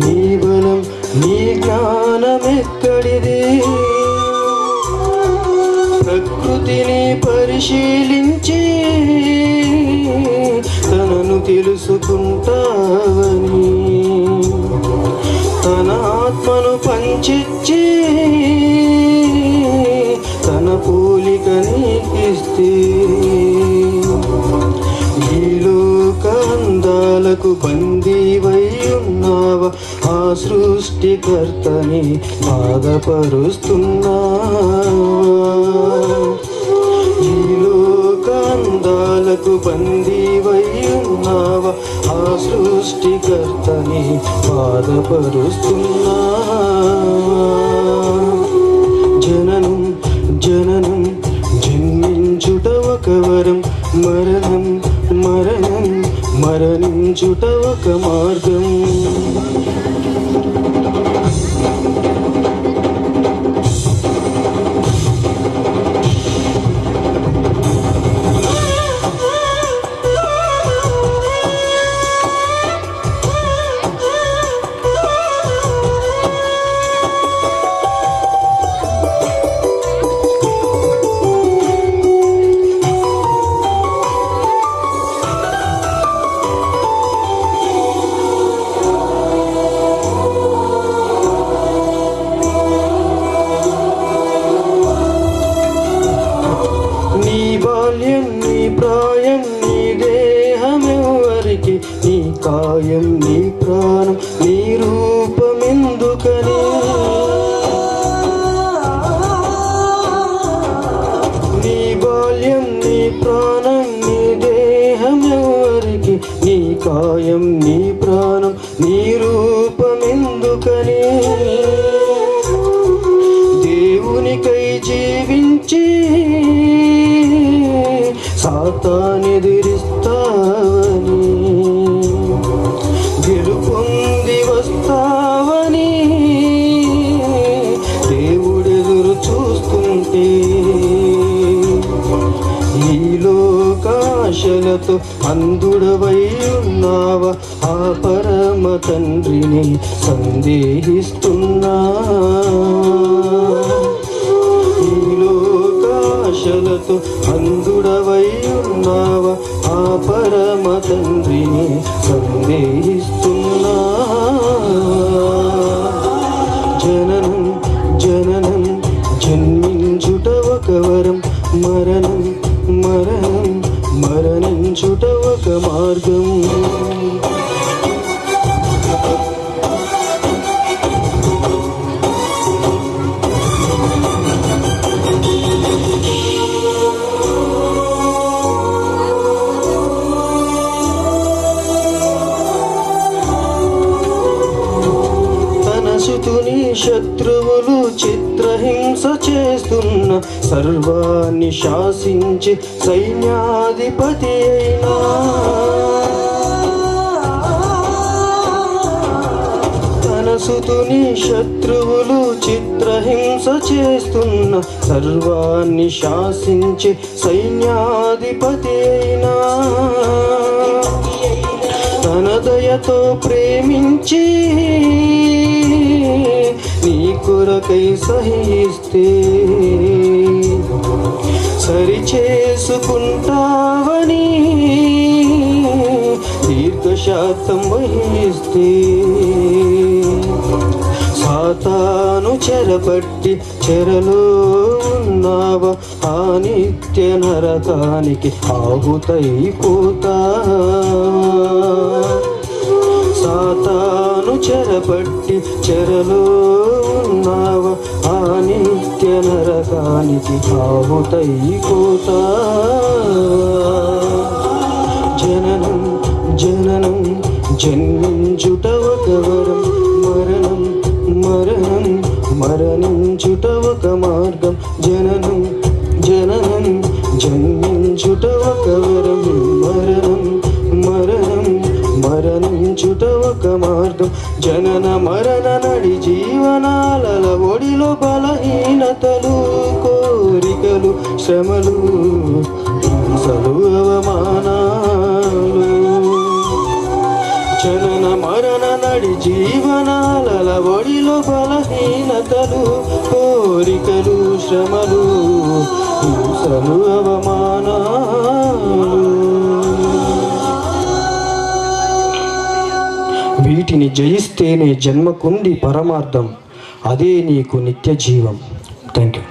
నీ బలం నీ జ్ఞానం ఎక్కడిది ప్రకృతిని పరిశీలించి తనను తెలుసుకుంటావని. తన ఆత్మను పంచి తన పోలిక నీకిస్తే. ఈ లోకందాలకు బందీవై సృష్టికర్తని బాధపరుస్తున్నా. ఈ లోకందాలకు ఆ సృష్టికర్తని బాధపరుస్తున్నా. జననం జననం జన్మించుట ఒక వరం మరణం మరణం మరణించుట ఒక మార్గం. ప్రాణం నీ రూపమెందుకని? నీ బాల్యం నీ ప్రాణం నీ దేహం ఎవరికి? నీ కాయం నీ ప్రాణం ప్రేమతో అందుడవై ఉన్నావా ఆ పరమ తండ్రిని సందేహిస్తున్నా. లోకాశలతో అందుడవై ఉన్నావా ఆ పరమ తండ్రిని సందేహిస్తున్నా. మార్గం శత్రువులు చిత్రహింస చేస్తున్న సర్వాన్ని శాసించి సైన్యాధిపతి అయినా. తన సుతుని శత్రువులు చిత్రహింస చేస్తున్న సర్వాన్ని శాసించి సైన్యాధిపతి అయినా. తన దయతో ప్రేమించి నీ కొరకై సహిస్తే సరి చేసుకుంటావని దీర్ఘశాతం వహిస్తే సాతాను చెరపట్టి చెరలో ఉన్నావా? ఆ నిత్య నరకానికి ఆహుతైపోతా. సాతాను చెరపట్టి చెరలో ఉన్నావా? ఆ నిత్య నరకానికి ఆహుతైపోతా జననం జననం జన్మించుట ఒక వరం. మరణం మరణం మరణించుట ఒక మార్గం. మార్గం జనన మరణ నడి జీవనాలల ఒడిలో బలహీనతలు కోరికలు శ్రమలు హింసలు అవమానాలు. జనన మరణ నడి జీవనాలల ఒడిలో బలహీనతలు కోరికలు శ్రమలు హింసలు అవమానాలు. వీటిని జయిస్తేనే జన్మకుంది పరమార్థం. అదే నీకు నిత్య జీవం థ్యాంక్ యూ